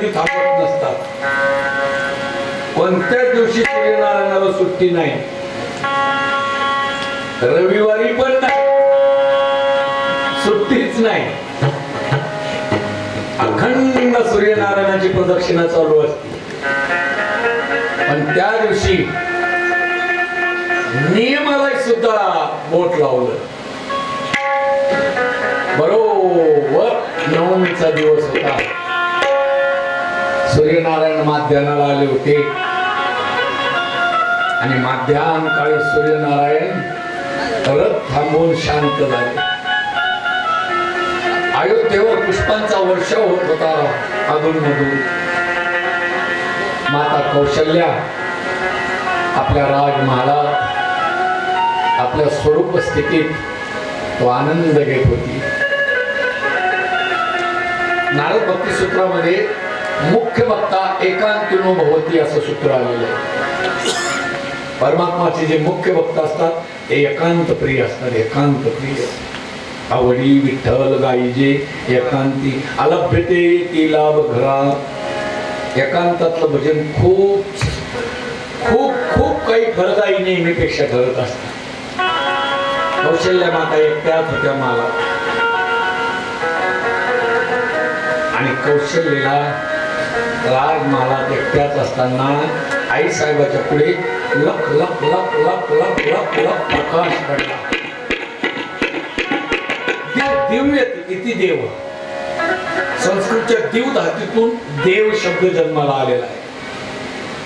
कधी थांबत नसतात. कोणत्याच दिवशी सूर्यनारायणाला सुट्टी नाही? रविवारी पण नाही. सुट्टीच नाही. अखंड सूर्यनारायणाची प्रदक्षिणा चालू असते. पण त्या दिवशी नियमाला सुद्धा बोट लावलं. बरोबर नवमीचा दिवस होता. सूर्यनारायण माध्यानाला आले होते. आणि माध्यान काळी सूर्यनारायण परत थांबून शांत झाले. अयोध्येवर पुष्पांचा वर्षाव होत होता अधून मधून माता कौशल्या आपल्या राजमहालात आपल्या स्वरूप स्थितीत तो आनंद घेत होती. नारद भक्ती सूत्रामध्ये मुख्य वक्ता एकांतिनो भवती असं सूत्र आलेलं आहे. परमात्माचे जे मुख्य वक्ता असतात ते एकांत प्रिय असतात एकांत प्रिय. आवडी विठ्ठल गाईजे एकांती अलभ्यते ती लाभ घरा. एकांतातलं भजन खूप खूप खूप काही फळदायी नेहमीपेक्षा ठरत असतात कौशल्य माता एकट्याच होत्या मला. आणि कौशल्यला राजमहालात एकट्याच असताना आई साहेबाच्या पुढे लख लख लख लख लख लख लख प्रकाश पडला. दिव्य किती देव. संस्कृतच्या दिव धातीतून देव शब्द जन्माला आलेला आहे.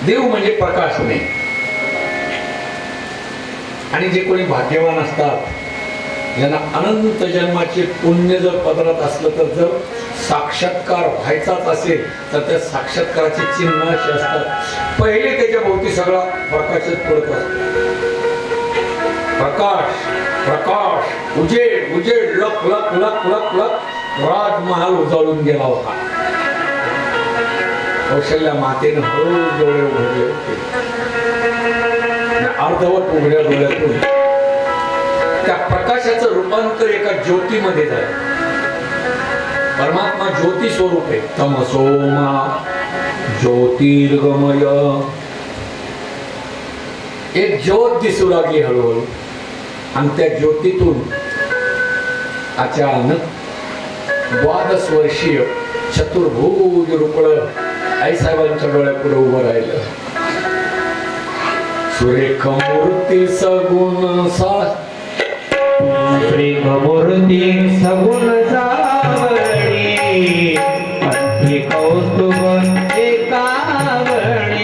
देव म्हणजे प्रकाश नाही आणि जे कोणी भाग्यवान असतात ज्यांना अनंत जन्माचे पुण्य जर पदरात असलं तर जर साक्षात्कार व्हायचाच असेल तर त्या साक्षात्काराचे चिन्ह असे असतात. पहिले त्याच्या भोवती सगळा प्रकाशच पडत. असतो प्रकाश प्रकाश उजेड उजेड लक लक लक लक लक राजमहाल उजळून गेला होता. कौशल्या मातेनं हळू डोळे उघडले होते. अर्धवट उघड्या डोळ्यातून त्या प्रकाशाचं रूपांतर एका ज्योतीमध्ये झालं. परमात्मा ज्योती स्वरूप आहे. तमसोमा ज्योतिर्गमय. एक ज्योत दिसू लागली हळूहळू. आणि त्या ज्योतीतून अचानक द्वादश वर्षीय चतुर्भुज रुपळ आई साहेबांच्या डोळ्यापुढे उभं राहिलं. सुरेख मूर्ती सगुण सा प्रेममूर्ती सगुण सा कंठी कौस्तुभ एकावळी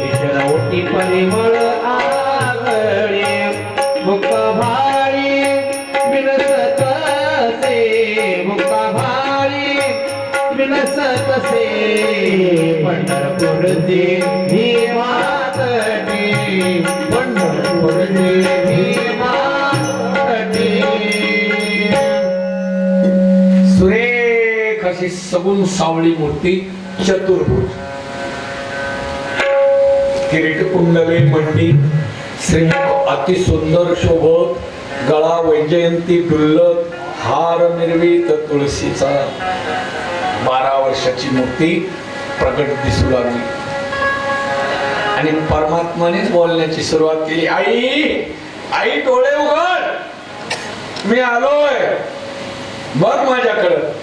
विश्रवटी परिमळ आवळी मुख विनसत से मुख विनसत से सुरेख सगुण सावळी मूर्ती चतुर्भुज किरीट कुंडले मंडी श्री अति सुंदर शोभत गळा वैजयंती डुल्लत हार निर्मित तुळशीचा बारा वर्षाची मूर्ती प्रकट दिसू लागली. आणि परमात्मानेच बोलण्याची सुरुवात केली आई आई डोळे उघड. मी आलोय. बघ माझ्याकडं.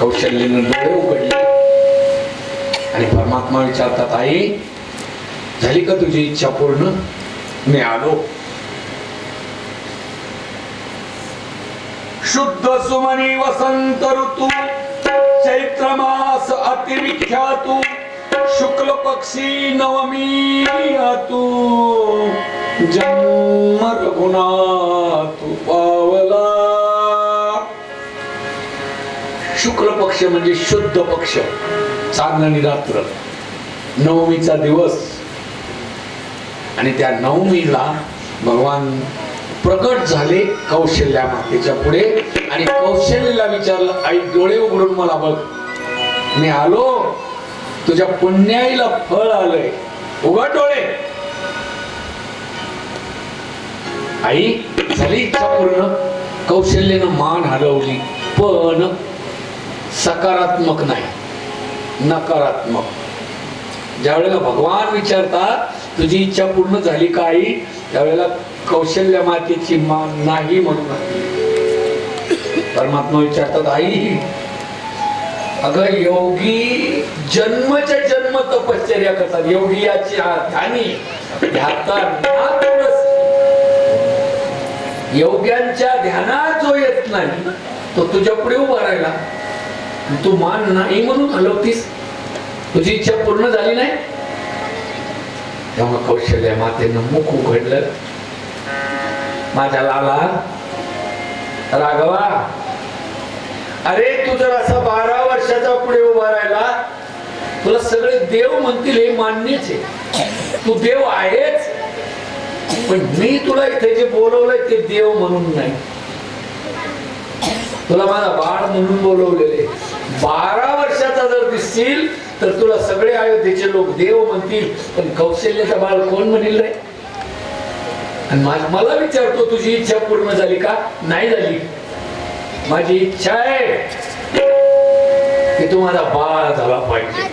कौशल्यानं डोळे उघडले. आणि परमात्मा विचारतात आई झाली का तुझी इच्छा पूर्ण? मी आलो. शुद्ध सुमनी वसंत ऋतू चैत्र मास अतिविख्यातू शुक्ल पक्षी नवमी तू जन्म रघुनाथ पावला शुक्ल पक्ष म्हणजे शुद्ध पक्ष. चांदणी रात्र. नवमीचा दिवस. आणि त्या नवमीला भगवान प्रकट झाले कौशल्या मातेच्या पुढे. आणि कौशल्याला विचारलं आई डोळे उघडून मला बघ. मी आलो. तुझ्या पुण्याईला फळ आलंय. उघड डोळे. आई झाली इच्छा पूर्ण. कौशल्यानं मान हलवली. पण सकारात्मक नाही नकारात्मक. ज्यावेळेला भगवान विचारतात तुझी इच्छा पूर्ण झाली काही त्यावेळेला कौशल्य मातेची मान नाही म्हणून परमात्मा विचारतात आई अगं योगी जन्मच्या जन्म तपश्चर्या करतात. योगी याची ध्यानी योग्यांच्या ध्यानात जो येत नाही तो तुझ्या पुढे उभा राहिला. तू मान नाही म्हणून हलवतीस? तुझी इच्छा पूर्ण झाली नाही? तेव्हा कौशल्य मातेनं मुख उघडलं. माझ्या लाला राघवा अरे तू जर असा बारा वर्षाचा पुढे उभा राहिला तुला सगळे देव म्हणतील हे मान्यच आहे. तू देव आहेच. पण मी तुला इथे जे बोलवलंय ते देव म्हणून नाही. तुला माझा बाळ म्हणून बोलवलेले. बारा वर्षाचा जर दिसतील तर तुला सगळे अयोध्येचे लोक देव म्हणतील. पण कौशल्याचा बाळ कोण म्हणेल रे? आणि मला विचारतो तुझी इच्छा पूर्ण झाली का? नाही झाली. माझी इच्छा आहे की तू माझा बाळ झाला पाहिजे.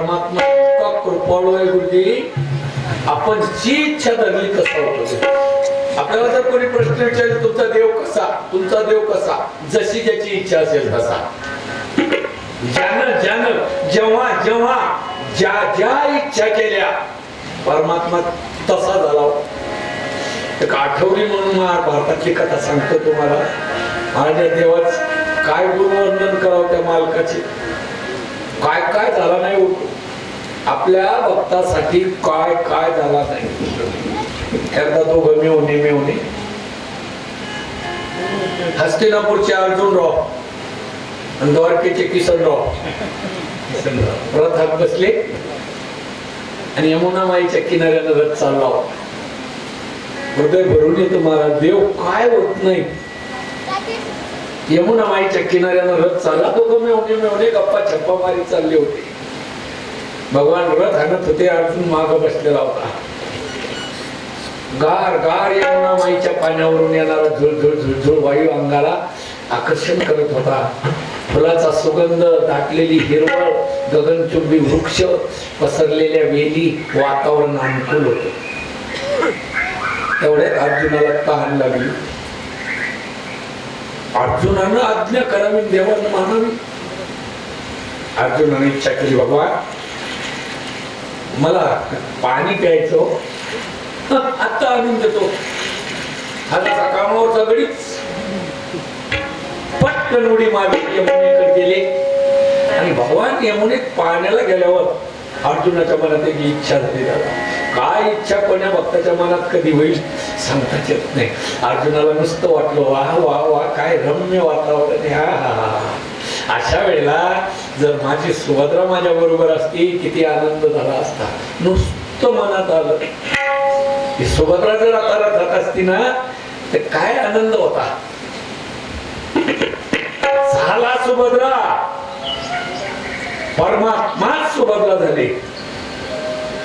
परमात्मा इतका कृपाळू आहे गुरुजी? आपण जी इच्छा धरली तसं होतं आपल्याला जर कोणी प्रश्न विचारले तुमचा देव कसा? तुमचा देव कसा? जशी ज्याची इच्छा असेल तसा. ज्यानं ज्यानं जेव्हा जेव्हा ज्या ज्या इच्छा केल्या परमात्मा तसा झाला. एक आठवली म्हणून भारताची कथा सांगतो तुम्हाला. माझ्या देवाच काय गुरुवंदन करावं त्या मालकाची? काय काय झाला नाही होतो आपल्या भक्तासाठी काय काय झाला नाही एकदा तो मेवणे मेवणे हस्तिनापूरचे अर्जुन राव आणि द्वारकेचे किसनराव रथात बसले आणि यमुना माईच्या किनाऱ्यानं रथ चालला होता. हृदय भरून येतो महाराज देव काय होत नाही? यमुना माईच्या किनाऱ्यानं रथ चालला. दोघं मेवणे मेवणे गप्पा छप्पा मारी चालले होते. भगवान रथ आणत होते अर्जुन माग बसलेला होता. गार गार यमुना माईच्या पाण्यावरून येणारा झुळझुळ झुळझुळ वायू अंगाला आकर्षण करत होता. फुलाचा सुगंध दाटलेली हिरवळ गगनचुंबी वृक्ष पसरलेल्या वेली वातावरण अनुकूल होत. तेवढ्यात अर्जुनाला तहान लागली. अर्जुनानं आज्ञा करावी देवानं मानावी. अर्जुनाने इच्छा केली बाबा मला पाणी प्यायचं हो. आत्ता आणून देतो. हाताचा कामावरचा गडीच पटकन उडी मारली यमुनेकडे गेले. आणि भगवान यमुनेत पाण्याला गेल्यावर अर्जुनाच्या मनात एक इच्छा झाली दादा काय इच्छा कोण्या भक्ताच्या मनात कधी होईल सांगताच येत नाही. अर्जुनाला नुसतं वाटलं वा वा वा काय रम्य वातावरण हा, हा, हा. अशा वेळेला जर माझी सुभद्रा माझ्या बरोबर असती किती आनंद झाला असता. नुसतं मनात आलं. सुभद्रा जर आता जात असती ना तर काय आनंद होता. झाला सुभद्रा. परमात्माच सुभद्रा झाले.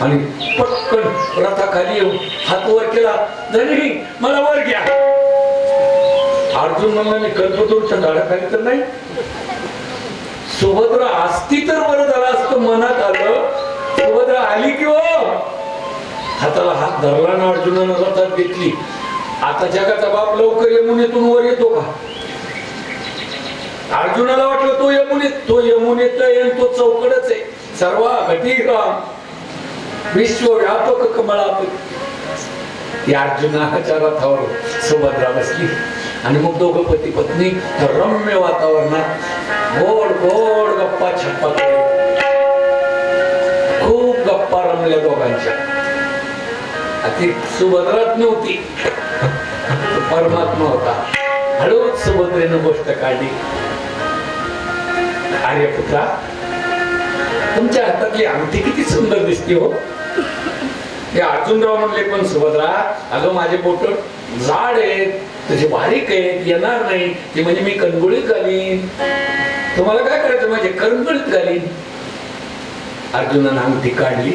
आणि पटकन रथाखाली येऊन हात वर केला. धनी मला वर घ्या. अर्जुन म्हणला मी कल्पतरूच्या झाडाखाली तर नाही. सुभद्रा असती तर बरं झालं असतं मनात आलं. सुभद्रा आली की हो. हाताला हात धरला ना अर्जुनानं रथात घेतली. आता जगाचा बाप लवकर यमुनेतून वर येतो का? अर्जुनाला वाटलं तो यमुनीत तो यमुनेत येईल तो चौकडच आहे. सर्व घटी राम. विश्वव्यापक कमळापती. या अर्जुनाच्या रथावर सुभद्रा बसली. आणि मग दोघं पती पत्नी रम्य वातावरणात गोड गोड गप्पा छप्पा केल्या. खूप गप्पा रमल्या दोघांच्या. ती सुभद्रात नव्हती. परमात्मा होता. हळूच सुभद्रेनं गोष्ट काढली. आर्यपुत्रा तुमच्या हातातली अंगठी किती सुंदर दिसते हो. ते अर्जुनराव म्हणले पण सुभद्रा अगं माझे बोट जाड आहेत तुझे बारीक आहेत येणार नाही ते म्हणजे मी कणगुळीत घालीन. तुम्हाला काय करायचं माझे कणगुळीत घालीन. अर्जुनानं अंगठी काढली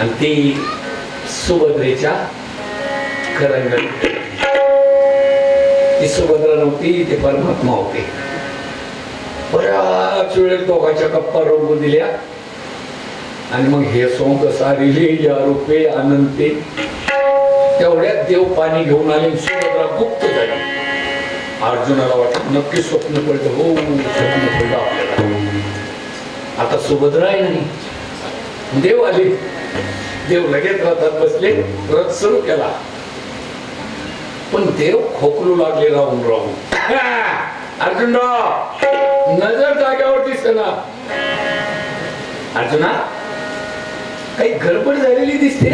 आणि ती सुभद्रेच्या करंगळीत ती सुभद्रा नव्हती ते परमात्मा होते. बऱ्याच वेळेस दोघांच्या गप्पा रंगू दिल्या. आणि मग हे सोंग सारिले या रूपे अनंते तेवढ्यात देव पाणी घेऊन आले सुभद्रा गुप्त झाली. अर्जुनाला वाटत नक्की स्वप्न पडलं. हो स्वप्न पडलं आपल्याला. आता सुभद्रा आहे नाही देव आले. देव लगेच रथात बसले रथ सुरू केला. पण देव खोकलू लागले राहून राहून. अर्जुनराव नजर जाग्यावर दिसना अर्जुना काही गडबड झालेली दिसते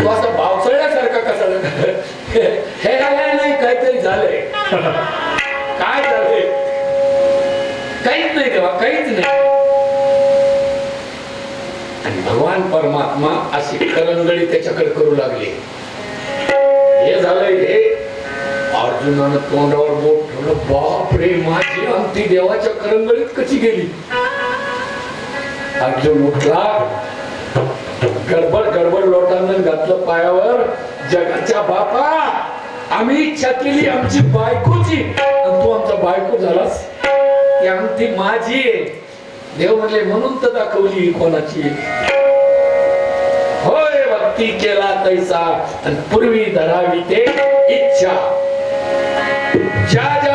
तू असा पावसाळ्यासारखा कसा हे हे नाही काहीतरी झालंय काय झालंय काहीच नाही तेव्हा काहीच नाही आणि भगवान परमात्मा अशी करंगळी त्याच्याकडे करू लागले हे झालंय हे अर्जुनानं तोंडावर बोट ठेवलं. बाप रे माझी अंगठी देवाच्या करंगळीत कशी गेली? अर्जुन उठला गडबड गडबड लोटांना घातलं पायावर. जगाच्या बापा आम्ही इच्छा केली आमची बायकोची. आणि तू आमचा बायको झालास. ती अंगठी माझी देव म्हणले म्हणून तर दाखवली कोणाची होय भक्ती केला तैसा. आणि पूर्वी धरावी ते इच्छा. ज्या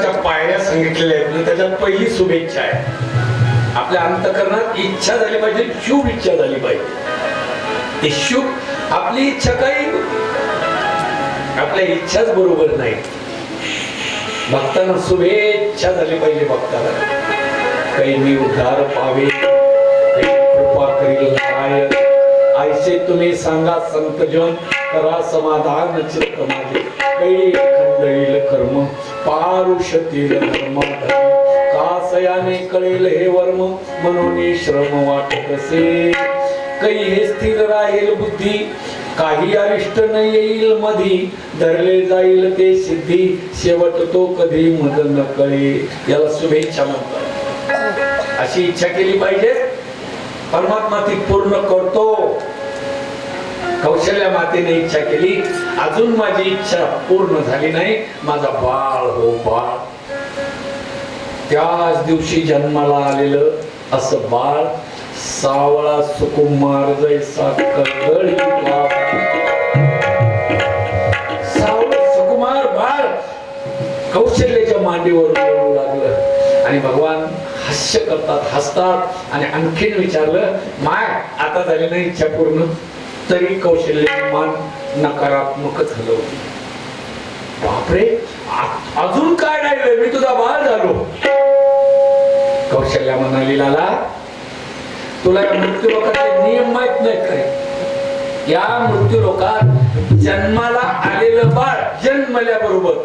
प्रकारच्या पायऱ्या सांगितलेल्या आहेत. म्हणजे त्याच्यात पहिली शुभेच्छा आहे आपल्या अंतकरणात इच्छा झाली पाहिजे शुभ इच्छा झाली पाहिजे. ते शुभ आपली इच्छा काही आपल्या इच्छाच बरोबर नाही. भक्तांना शुभेच्छा झाली पाहिजे भक्ताला काही मी उद्धार पावे कृपा करील काय ऐसे तुम्ही सांगा संतजन करा समाधान चित्त माझे. काही खंडईल कर्म पारुषतील धर्म. कासयाने कळेल हे वर्म म्हणून श्रम वाट कसे काही हे स्थिर राहील बुद्धी काही अरिष्ट न येईल मधी. धरले जाईल ते सिद्धी शेवट तो कधी मद न कळे. याला शुभेच्छा म्हणतात. अशी इच्छा केली पाहिजे. परमात्मा ती पूर्ण करतो. कौशल्या मातेने इच्छा केली. अजून माझी इच्छा पूर्ण झाली नाही. माझा बाळ हो बाळ. त्याच दिवशी जन्माला आलेलं असं बाळ सावळा सुकुमार जैसा सुकुमार बाळ कौशल्याच्या मांडीवर बोलू लागलं. आणि भगवान हास्य करतात हसतात आणि आणखीन विचारलं माय आता झाली नाही इच्छा पूर्ण? तरी कौशल्याची मान नकारात्मकच हलवली बापरे अजून काय राहिलं मी तुझा बाळ झालो. कौशल्या म्हणाली लाला तुला या मृत्यू लोकांचे नियम माहीत नाहीत काय या मृत्यू लोकात जन्माला आलेलं बाळ जन्मल्याबरोबर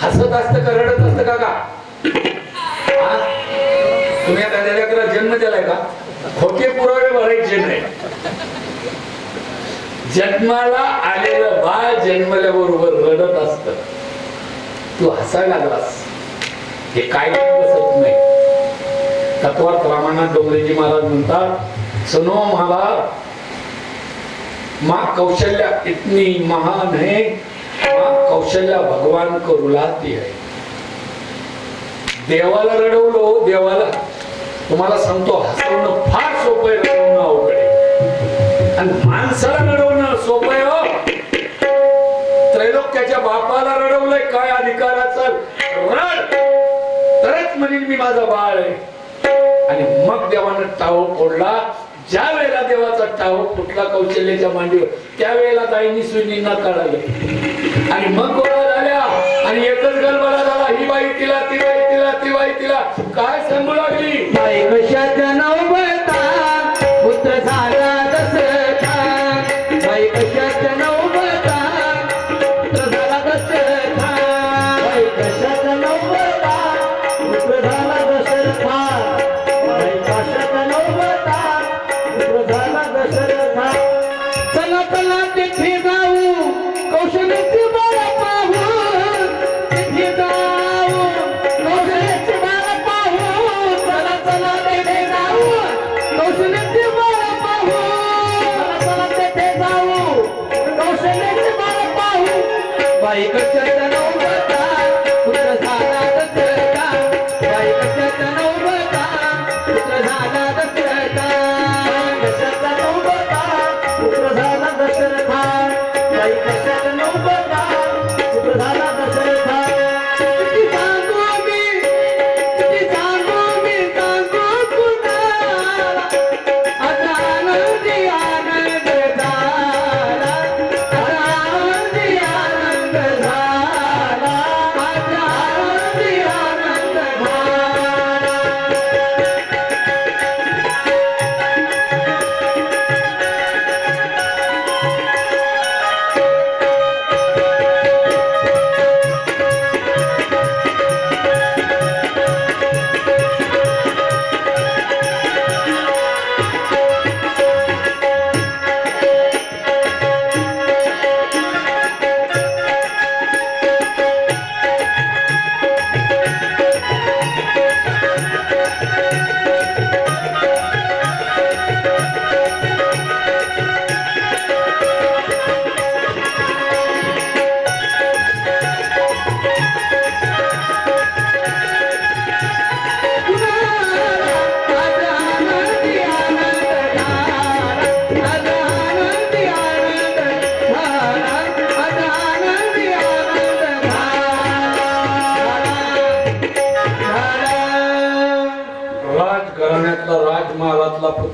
हसत असतं का रडत असतं का तुम्ही आता लेकराला जन्म दिलाय का? खोटे पुरावे भरायचे नाही जन्माला आलेलं बाळ जन्मल्याबरोबर रडत असत. तू हसायला लागलास. हे काय बसत नाही तत्वात रामानाथ डोंगरेजी महाराज म्हणतात सनो महाराज माँ कौशल्या इतनी महान है माँ कौशल्या भगवान को रुलाती है. देवाला रडवलं हो, देवाला. तुम्हाला सांगतो हसवणं फार सोपं आहे रडवणं अवघड आहे. आणि माणसाला रडवणं सोपं आहे हो. त्रैलोक्याच्या बापाला रडवलंय. काय अधिकाराचा रड. तरच म्हणेन मी माझा बाळ आहे. आणि मग देवानं टाव फोडला. ज्या वेळेला देवाचा टाव फुटला कौशल्याच्या मांडीवर त्यावेळेला ताईंनी सुनींना कळाले. आणि मग गोळा झाल्या. आणि एकच गलबला झाला. ही बाई तिला ती बाई तिला ती बाई तिला. काय सांगू लागली?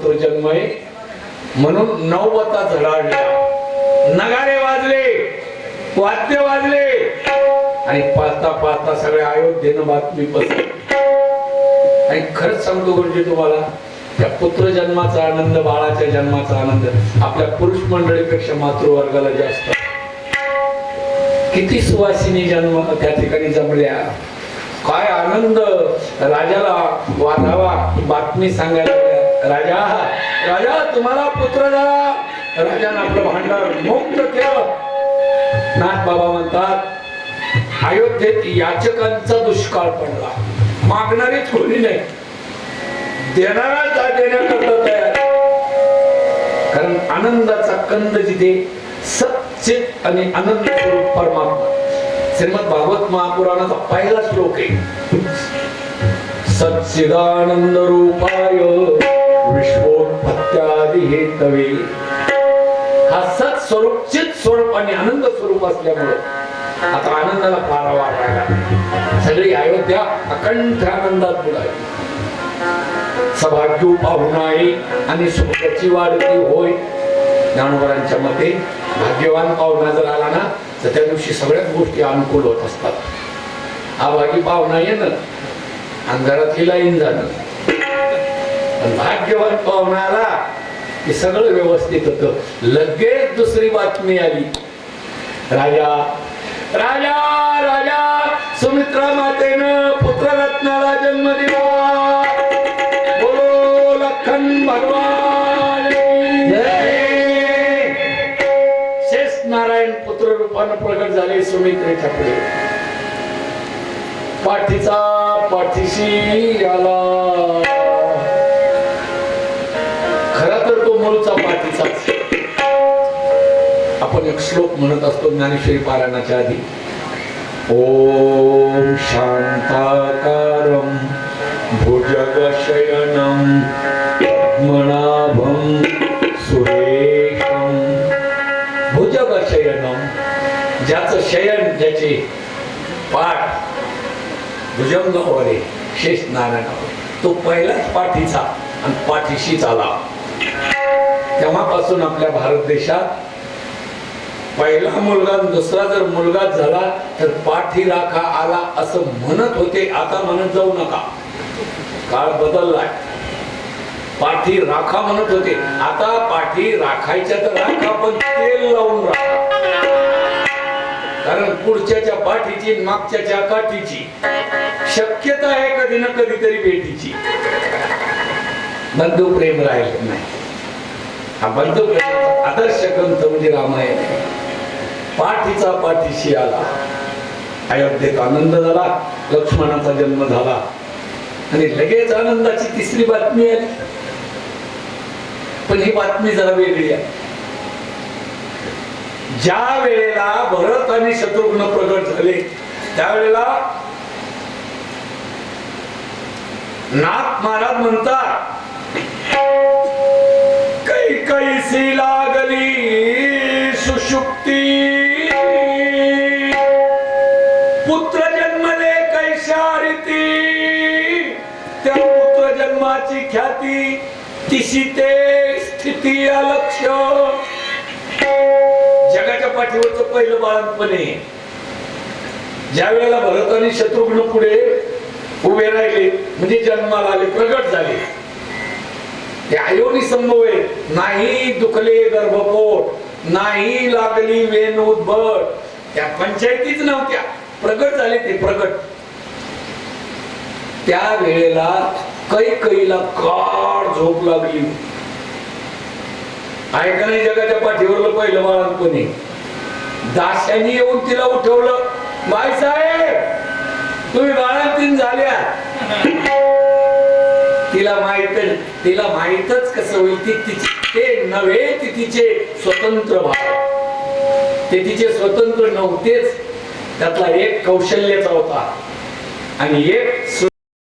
राजमहालातला जन्म आहे म्हणून नववता झळाळल्या नगारे वाजले. वाद्य वाजले. आणि पाहता पाहता सगळ्या अयोध्येनं बातमी पसरली. आणि खरंच सांगतो गुरुजी तुम्हाला त्या पुत्र जन्माचा आनंद बाळाच्या जन्माचा आनंद आपल्या पुरुष मंडळीपेक्षा मातृवर्गाला जास्त. किती सुवासिनी जन्म त्या ठिकाणी जमल्या. काय आनंद. राजाला वाजावा बातमी सांगायला राजा राजा तुम्हाला पुत्र झाला राजाने आपलं भांडार मुक्त केलं. नाथ बाबा म्हणतात अयोध्येत याचकांचा दुष्काळ पडला. मागणारीच कोणी नाही. देणारा देण्याकरता तयार. कारण आनंदाचा कंद जिथे सचित आणि आनंद स्वरूप परमात्मा. श्रीमद भागवत महापुराणाचा पहिला श्लोक आहे. सच्चिदानंद रूपाय. विश्वोत्पत्त्यादी हा सत स्वरूप चित स्वरूप आणि आनंद स्वरूप असल्यामुळे आता आनंदाला फारा वाटायला सगळी अयोध्या अखंड आनंदात बुडाली. सभाग्यू पाहुणाई आणि सुखाची वाढती होय. ज्ञानोबरांच्या मते भाग्यवान पाहुणा जर आला ना तर त्या दिवशी सगळ्याच गोष्टी अनुकूल होत असतात. हा भागी पाहुणा येणं अंधारात घरातली लाईन जाणं. भाग्यवान पाहुणाला की सगळं व्यवस्थित होत. लगेच दुसरी बातमी आली. राजा राजा राजा सुमित्रा मातेनं पुत्ररत्नाला जन्म दिला. बोलो लखन भगवान. की जय. प्रगट झाले सुमित्रेच्या पुढे. पाठीचा पाठीशी आला. तर तो मूळचा पाठीचाच आपण एक श्लोक म्हणत असतो ज्ञानेश्वरी पारायणाच्या आधी. ओम शांताकारं भुजगशयनं पद्मनाभं सुरेशं। भुजगशयनं ज्याचं शयन ज्याचे पाठ भुजंग आहे शेष नारायण तो पहिलाच पाठीचा आणि पाठीशीच आला. तेव्हापासून आपल्या भारत देशात पहिला मुलगा दुसरा जर मुलगा झाला तर पाठी राखा आला असं म्हणत होते. आता म्हणत जाऊ नका. काळ बदललाय. पाठी राखा म्हणत होते. आता पाठी राखायच्या तर राखा पण तेल लावून राखा. कारण पुढच्याच्या पाठीची मागच्याच्या काठीची शक्यता आहे कधी ना कधीतरी भेटीची. बंधू प्रेम राहिलं नाही. हा बंधू आदर्श ग्रंथ म्हणजे रामायण. पाठीचा पाठीशी आला. अयोध्येत आनंद झाला. लक्ष्मणाचा जन्म झाला. आणि लगेच आनंदाची तिसरी बातमी आली. पण ही बातमी जरा वेगळी आहे. ज्या वेळेला भरत आणि शत्रुघ्न प्रगट झाले त्यावेळेला नाथ महाराज म्हणतात कैसी लागली सुषुप्ती? पुत्र जन्मले कैशा रीती त्या पुत्र जन्माची ख्याती तिशी ते स्थिती अलक्ष. जगाच्या पाठीवरचं पहिलं बाळंतपणे ज्या वेळेला भरत आणि शत्रुघ्न पुढे उभे राहिले म्हणजे जन्माला आले प्रगट झाले. ते आयोनी संभव आहे. नाही दुखले गर्भपोट नाही लागली वेण उद्भट त्या पंचायतीच नव्हत्या. प्रगट झाले ते प्रगट. त्या वेळेला कैकईला काळ झोप लागली. ऐका नाही जगाच्या पाठीवरलं पहिलं बाळणपणी दाशांनी येऊन तिला उठवलं. बाई साहेब तुम्ही बाळंतीन झाल्या. तिला माहीत तिला माहितच कसं होईल ती तिची ते नव्हे ती तिचे स्वतंत्र भाव ते तिचे स्वतंत्र नव्हतेच. त्यातला एक कौशल्याचा होता. आणि एक